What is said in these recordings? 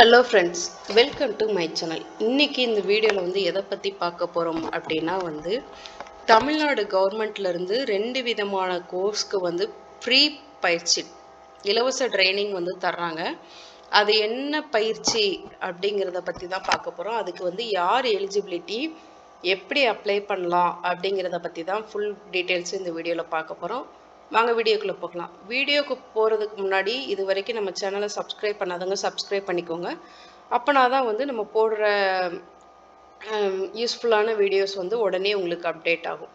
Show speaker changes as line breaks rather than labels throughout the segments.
Hello friends welcome to my channel இன்றைக்கி இந்த வீடியோவில் வந்து எதை பற்றி பார்க்க போகிறோம் அப்படின்னா வந்து தமிழ்நாடு கவர்மெண்ட்லேருந்து ரெண்டு விதமான கோர்ஸ்க்கு வந்து ஃப்ரீ பயிற்சி இலவச ட்ரைனிங் வந்து தர்றாங்க. அது என்ன பயிற்சி அப்படிங்கிறத பற்றி தான் பார்க்க போகிறோம் அதுக்கு வந்து யார் எலிஜிபிலிட்டி எப்படி அப்ளை பண்ணலாம் அப்படிங்கிறத பற்றி தான் ஃபுல் டீட்டெயில்ஸ் இந்த வீடியோவில் பார்க்க போகிறோம் வாங்க வீடியோக்குள்ளே போகலாம். வீடியோக்கு போகிறதுக்கு முன்னாடி இது வரைக்கும் நம்ம சேனலை சப்ஸ்கிரைப் பண்ணாதவங்க சப்ஸ்கிரைப் பண்ணிக்கோங்க. அப்போனா தான் வந்து நம்ம போடுற யூஸ்ஃபுல்லான வீடியோஸ் வந்து உடனே உங்களுக்கு அப்டேட் ஆகும்.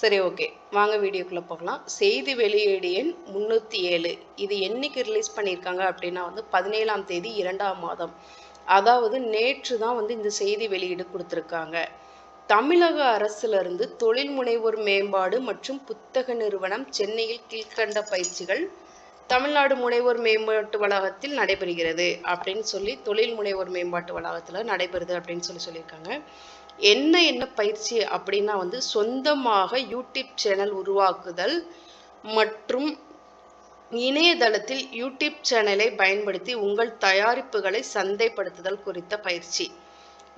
சரி ஓகே வாங்க வீடியோக்குள்ளே போகலாம். செய்தி வெளியீடு எண் முந்நூற்றி ஏழு. இது என்னைக்கு ரிலீஸ் பண்ணியிருக்காங்க அப்படின்னா வந்து பதினேழாம் தேதி இரண்டாம் மாதம். அதாவது நேற்று தான் வந்து இந்த செய்தி வெளியீடு கொடுத்துருக்காங்க. தமிழக அரசிலிருந்து தொழில் முனைவோர் மேம்பாடு மற்றும் புத்தக நிறுவனம் சென்னையில் கீழ்கண்ட பயிற்சிகள் தமிழ்நாடு முனைவோர் மேம்பாட்டு வளாகத்தில் நடைபெறுகிறது அப்படின்னு சொல்லி தொழில் முனைவோர் மேம்பாட்டு வளாகத்தில் நடைபெறுது அப்படின்னு சொல்லி சொல்லியிருக்காங்க. என்ன என்ன பயிற்சி அப்படின்னா வந்து சொந்தமாக யூடியூப் சேனல் உருவாக்குதல் மற்றும் இணையதளத்தில் யூடியூப் சேனலை பயன்படுத்தி உங்கள் தயாரிப்புகளை சந்தைப்படுத்துதல் குறித்த பயிற்சி.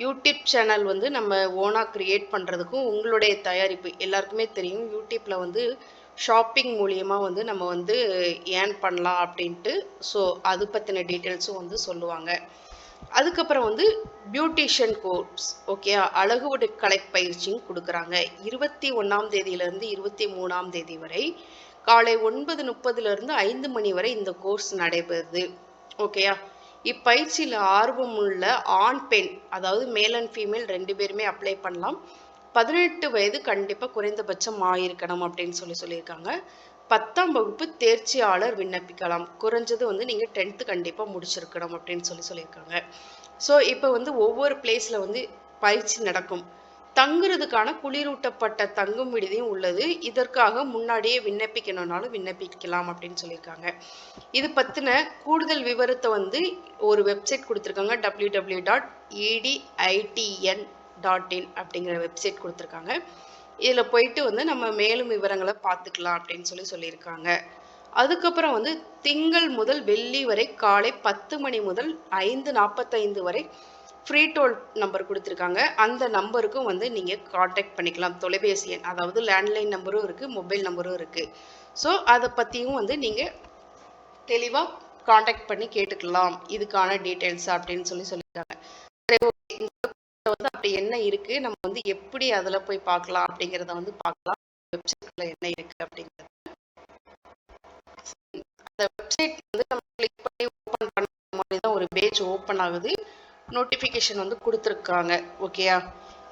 யூடியூப் சேனல் வந்து நம்ம ஓனாக க்ரியேட் பண்ணுறதுக்கும் உங்களுடைய தயாரிப்பு எல்லாருக்குமே தெரியும். யூடியூப்பில் வந்து ஷாப்பிங் மூலியமாக வந்து நம்ம வந்து ஏர்ன் பண்ணலாம் அப்படின்ட்டு ஸோ அது பற்றின டீட்டெயில்ஸும் வந்து சொல்லுவாங்க. அதுக்கப்புறம் வந்து பியூட்டிஷியன் கோர்ஸ் ஓகே அழகு கலை பயிற்சியும் கொடுக்குறாங்க. இருபத்தி ஒன்றாம் தேதியிலேருந்து இருபத்தி மூணாம் தேதி வரை காலை ஒன்பது முப்பதுலேருந்து ஐந்து மணி வரை இந்த கோர்ஸ் நடைபெறுது ஓகேயா இப்பயிற்சியில் ஆர்வம் உள்ள ஆண் பெண் அதாவது மேல் அண்ட் ஃபீமேல் ரெண்டு பேருமே அப்ளை பண்ணலாம். பதினெட்டு வயது கண்டிப்பாக குறைந்தபட்சம் ஆயிருக்கணும் அப்படின்னு சொல்லி சொல்லியிருக்காங்க. பத்தாம் வகுப்பு தேர்ச்சியாளர் விண்ணப்பிக்கலாம். குறைஞ்சது வந்து நீங்கள் டென்த்து கண்டிப்பாக முடிச்சிருக்கணும் அப்படின்னு சொல்லி சொல்லியிருக்காங்க. ஸோ இப்போ வந்து ஒவ்வொரு பிளேஸில் வந்து பயிற்சி நடக்கும். தங்குறதுக்கான குளிரூட்டப்பட்ட தங்கும் விடுதியும் உள்ளது. இதற்காக முன்னாடியே விண்ணப்பிக்கணும்னாலும் விண்ணப்பிக்கலாம் அப்படின்னு சொல்லியிருக்காங்க. இது பற்றின கூடுதல் விவரத்தை வந்து ஒரு வெப்சைட் கொடுத்துருக்காங்க. W W dot EDITN dot in அப்படிங்கிற வெப்சைட் கொடுத்துருக்காங்க. இதில் போயிட்டு வந்து நம்ம மேலும் விவரங்களை பார்த்துக்கலாம் அப்படின்னு சொல்லி சொல்லியிருக்காங்க. அதுக்கப்புறம் வந்து திங்கள் முதல் வெள்ளி வரை காலை பத்து மணி முதல் ஐந்து நாற்பத்தைந்து வரை ஃப்ரீ டோல் நம்பர் கொடுத்துருக்காங்க. அந்த நம்பருக்கும் வந்து நீங்கள் காண்டாக்ட் பண்ணிக்கலாம். தொலைபேசி எண் அதாவது லேண்ட்லைன் நம்பரும் இருக்குது மொபைல் நம்பரும் இருக்குது ஸோ அதை பற்றியும் வந்து நீங்கள் தெளிவாக காண்டாக்ட் பண்ணி கேட்டுக்கலாம். இதுக்கான டீட்டெயில்ஸ் அப்படின்னு சொல்லி சொல்லியிருக்காங்க. வந்து அப்படி என்ன இருக்குது நம்ம வந்து எப்படி அதில் போய் பார்க்கலாம் அப்படிங்கிறத வந்து பார்க்கலாம். வெப்சைட்டில் என்ன இருக்குது அப்படிங்கிறது. அந்த வெப்சைட் வந்து நம்ம கிளிக் பண்ணி ஓப்பன் பண்ண மாதிரி தான் ஒரு பேஜ் ஓப்பன் ஆகுது. நோட்டிஃபிகேஷன் வந்து கொடுத்துருக்காங்க ஓகேயா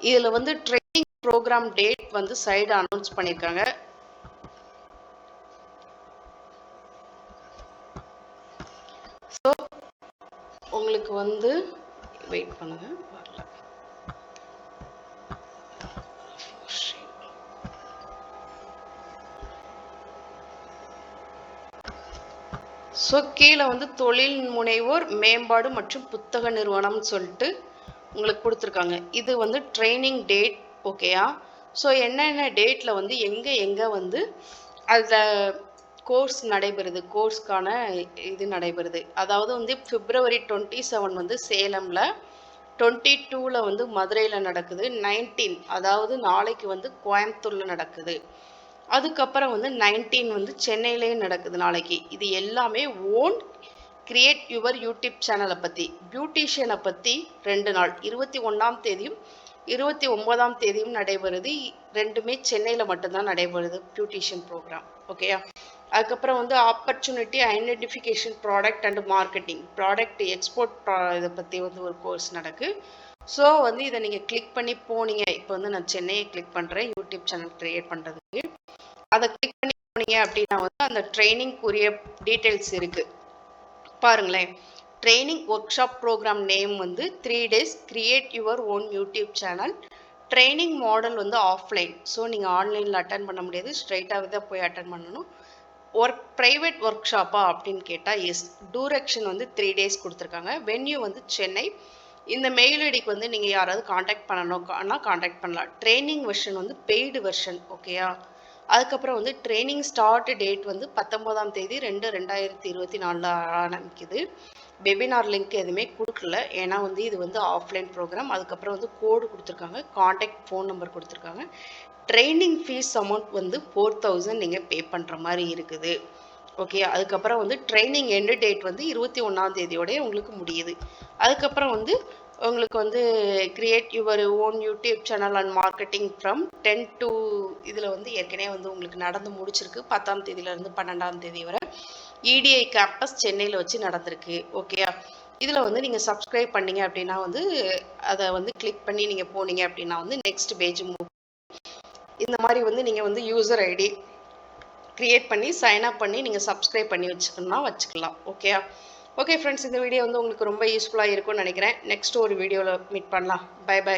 இதில் வந்து ட்ரைனிங் ப்ரோக்ராம் டேட் வந்து சைடு அனௌன்ஸ் பண்ணியிருக்காங்க ஸோ உங்களுக்கு வந்து வெயிட் பண்ணுங்க வரல. ஸோ கீழே வந்து தொழில் முனைவோர் மேம்பாடு மற்றும் புத்தக நிறுவனம்னு சொல்லிட்டு உங்களுக்கு கொடுத்துருக்காங்க. இது வந்து ட்ரைனிங் டேட் ஓகேயா ஸோ என்னென்ன டேட்டில் வந்து எங்கே எங்கே வந்து அதில் கோர்ஸ் நடைபெறுது? கோர்ஸ்க்கான இது நடைபெறுது. அதாவது வந்து பிப்ரவரி டுவெண்ட்டி செவன் வந்து சேலமில் டுவெண்ட்டி டூவில் வந்து மதுரையில் நடக்குது. நைன்டீன் அதாவது நாளைக்கு வந்து கோயம்புத்தூரில் நடக்குது. அதுக்கப்புறம் வந்து நைன்டீன் வந்து சென்னையிலேயே நடக்குது நாளைக்கு. இது எல்லாமே ஓன் கிரியேட் யுவர் யூடியூப் சேனலை பற்றி பியூட்டிஷியனை பற்றி ரெண்டு நாள். இருபத்தி ஒன்றாம் தேதியும் இருபத்தி ஒன்பதாம் தேதியும் நடைபெறுது. ரெண்டுமே சென்னையில் மட்டும்தான் நடைபெறுது பியூட்டிஷியன் ப்ரோக்ராம் ஓகேயா அதுக்கப்புறம் வந்து opportunity identification product and marketing product export இதை பற்றி வந்து ஒரு கோர்ஸ் நடக்கு. ஸோ வந்து இதை நீங்கள் கிளிக் பண்ணி போனீங்க. இப்போ வந்து நான் சென்னையை கிளிக் பண்ணுறேன் யூடியூப் சேனல் க்ரியேட் பண்ணுறது அதை கிளிக் பண்ணி போனீங்க அப்படின்னா வந்து அந்த ட்ரைனிங்க்குரிய டீட்டெயில்ஸ் இருக்குது பாருங்களேன். Training workshop programme name வந்து three days create your own YouTube channel training model வந்து ஆஃப்லைன் ஸோ நீங்கள் ஆன்லைனில் அட்டன் பண்ண முடியாது. ஸ்ட்ரைட்டாகவே தான் போய் அட்டன் பண்ணணும். ஒர்க் ப்ரைவேட் ஒர்க் ஷாப்பா அப்படின்னு கேட்டால் எஸ் டூரக்ஷன் வந்து த்ரீ டேஸ் கொடுத்துருக்காங்க. வென்யூ வந்து சென்னை. இந்த மெயில் ஐடிக்கு வந்து நீங்கள் யாராவது காண்டாக்ட் ஆனால் காண்டாக்ட் பண்ணலாம். ட்ரைனிங் வெர்ஷன் வந்து பெய்டு வெர்ஷன் ஓகேயா அதுக்கப்புறம் வந்து ட்ரைனிங் ஸ்டார்ட் டேட் வந்து பத்தொம்போதாம் தேதி ரெண்டு ரெண்டாயிரத்தி இருபத்தி நாலில் ஆரம்பிக்குது. வெபினார் லிங்க் எதுவுமே கொடுக்கல. ஏன்னா வந்து இது வந்து ஆஃப்லைன் ப்ரோக்ராம் அதுக்கப்புறம் வந்து கோடு கொடுத்துருக்காங்க. காண்டாக்ட் ஃபோன் நம்பர் கொடுத்துருக்காங்க. ட்ரைனிங் ஃபீஸ் அமௌண்ட் வந்து ஃபோர் தௌசண்ட் நீங்கள் பே பண்ணுற மாதிரி இருக்குது. ஓகே அதுக்கப்புறம் வந்து ட்ரைனிங் எண்டு டேட் வந்து இருபத்தி ஒன்றாம் தேதியோடய உங்களுக்கு முடியுது. அதுக்கப்புறம் வந்து உங்களுக்கு வந்து create your own YouTube channel and marketing from ten to இதில் வந்து ஏற்கனவே வந்து உங்களுக்கு நடந்து முடிச்சிருக்கு. பத்தாம் தேதியிலேருந்து பன்னெண்டாம் தேதி வரை இடிஐ கேம்பஸ் சென்னையில் வச்சு நடந்திருக்கு. ஓகேயா இதில் வந்து நீங்கள் சப்ஸ்கிரைப் பண்ணீங்க அப்படின்னா வந்து அதை வந்து கிளிக் பண்ணி நீங்கள் போனீங்க அப்படின்னா வந்து நெக்ஸ்ட் பேஜ் மூவ் இந்த மாதிரி வந்து நீங்கள் வந்து யூசர் ஐடி க்ரியேட் பண்ணி சைன் அப் பண்ணி நீங்கள் சப்ஸ்கிரைப் பண்ணி வச்சுக்கணும்னா வச்சுக்கலாம். ஓகேயா ஓகே ஃப்ரெண்ட்ஸ் இந்த வீடியோ வந்து உங்களுக்கு ரொம்ப யூஸ்ஃபுல்லாக இருக்கும்னு நினைக்கிறேன். நெக்ஸ்ட் ஒரு வீடியோவில் மீட் பண்ணலாம். By by